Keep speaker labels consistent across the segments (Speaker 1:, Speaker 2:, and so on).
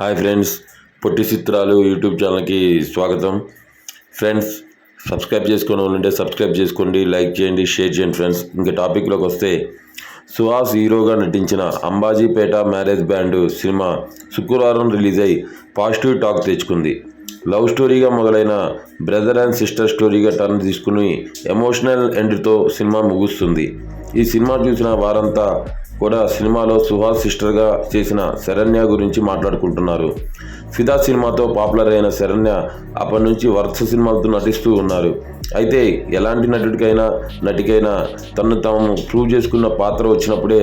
Speaker 1: Hi friends పొట్టి చిత్రాలు YouTube ఛానల్కి స్వాగతం. ఫ్రెండ్స్ సబ్స్క్రైబ్ చేసుకుని ఉంటే సబ్స్క్రైబ్ చేసుకోండి లైక్ చేయండి షేర్ చేయండి ఫ్రెండ్స్. ఇంకా టాపిక్లోకి వస్తే సుహాస్ హీరోగా నటించిన అంబాజీపేట మ్యారేజ్ బ్యాండ్ సినిమా శుక్రవారం రిలీజ్ అయి పాజిటివ్ టాక్ తెచ్చుకుంది. లవ్ స్టోరీగా మొదలైన బ్రదర్ అండ్ సిస్టర్ స్టోరీగా టర్న్ తీసుకుని ఎమోషనల్ ఎండ్తో సినిమా ముగుస్తుంది. ఈ సినిమా చూసిన వారంతా కూడా సినిమాలో సుహాస్ సిస్టర్గా చేసిన శరణ్య గురించి మాట్లాడుకుంటున్నారు. ఫిదా సినిమాతో పాపులర్ అయిన శరణ్య అప్పటి నుంచి వరుస సినిమాలతో నటిస్తూ ఉన్నారు. అయితే ఎలాంటి నటుడికైనా నటికైనా తను తాము ప్రూవ్ చేసుకున్న పాత్ర వచ్చినప్పుడే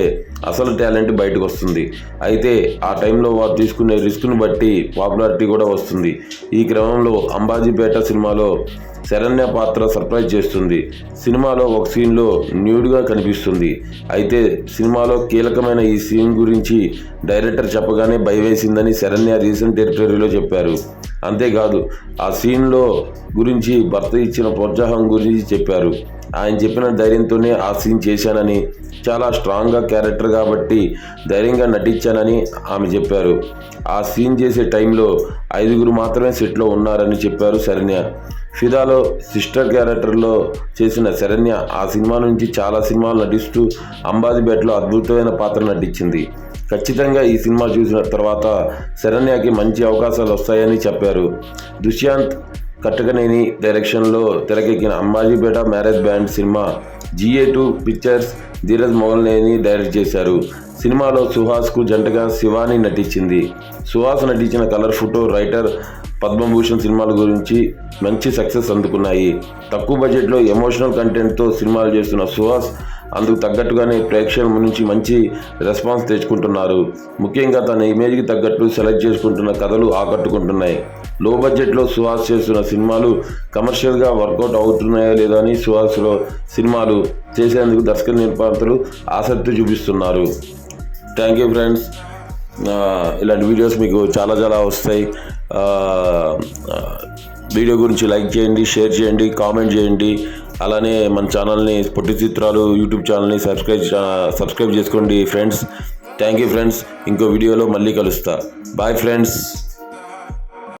Speaker 1: అసలు టాలెంట్ బయటకు వస్తుంది. అయితే ఆ టైంలో వారు తీసుకునే రిస్క్ను బట్టి పాపులారిటీ కూడా వస్తుంది. ఈ క్రమంలో అంబాజీపేట సినిమాలో శరణ్య పాత్ర సర్ప్రైజ్ చేస్తుంది. సినిమాలో ఒక సీన్లో న్యూడ్గా కనిపిస్తుంది. అయితే సినిమాలో కీలకమైన ఈ సీన్ గురించి డైరెక్టర్ చెప్పగానే భయవేసిందని శరణ్య రీసెంట్ టెరిటరీలో చెప్పారు. అంతేకాదు ఆ సీన్లో గురించి భర్త ఇచ్చిన ప్రోత్సాహం గురించి చెప్పారు. ఆయన చెప్పిన ధైర్యంతోనే ఆ సీన్ చేశానని చాలా స్ట్రాంగ్గా క్యారెక్టర్ కాబట్టి ధైర్యంగా నటించానని ఆమె చెప్పారు. ఆ సీన్ చేసే టైంలో ఐదుగురు మాత్రమే సెట్లో ఉన్నారని చెప్పారు శరణ్య. ఫిదాలో సిస్టర్ క్యారెక్టర్లో చేసిన శరణ్య ఆ సినిమా నుంచి చాలా సినిమాలు నటిస్తూ అంబాజీపేటలో అద్భుతమైన పాత్ర నటించింది. ఖచ్చితంగా ఈ సినిమా చూసిన తర్వాత శరణ్యకి మంచి అవకాశాలు వస్తాయని చెప్పారు. దుష్యాంత్ కట్టకనేని డైరెక్షన్లో తెరకెక్కిన Ambajipeta marriage band cinema G A two pictures Dheeraj Mogilineni direct చేశారు. సినిమాలో సుహాస్కు జంటగా శివాని నటించింది. సుహాస్ నటించిన కలర్ ఫోటో రైటర్ పద్మభూషణ్ సినిమాల గురించి మంచి సక్సెస్ అందుకున్నాయి. తక్కువ బడ్జెట్లో ఎమోషనల్ కంటెంట్తో సినిమాలు చేస్తున్న సుహాస్ అందుకు తగ్గట్టుగానే ప్రేక్షకుల నుంచి మంచి రెస్పాన్స్ తెచ్చుకుంటున్నారు. ముఖ్యంగా తన ఇమేజ్కి తగ్గట్టు సెలెక్ట్ చేసుకుంటున్న కథలు ఆకట్టుకుంటున్నాయి. లో బడ్జెట్లో సుహాస్ చేస్తున్న సినిమాలు కమర్షియల్గా వర్కౌట్ అవుతున్నాయా లేదా అని సుహాస్లో సినిమాలు చేసేందుకు దర్శక నిర్మాతలు ఆసక్తి చూపిస్తున్నారు. Thank you friends. ఇలాంటి వీడియోస్ మీకు చాలా చాలా వస్తాయి. వీడియో గురించి లైక్ చేయండి షేర్ చేయండి కామెంట్ చేయండి. అలానే మన ఛానల్ని పొట్టి చిత్రాలు యూట్యూబ్ ఛానల్ని సబ్స్క్రైబ్ సబ్స్క్రైబ్ చేసుకోండి ఫ్రెండ్స్ థ్యాంక్ యూ ఫ్రెండ్స్ ఇంకో వీడియోలో మళ్ళీ కలుస్తా. Bye friends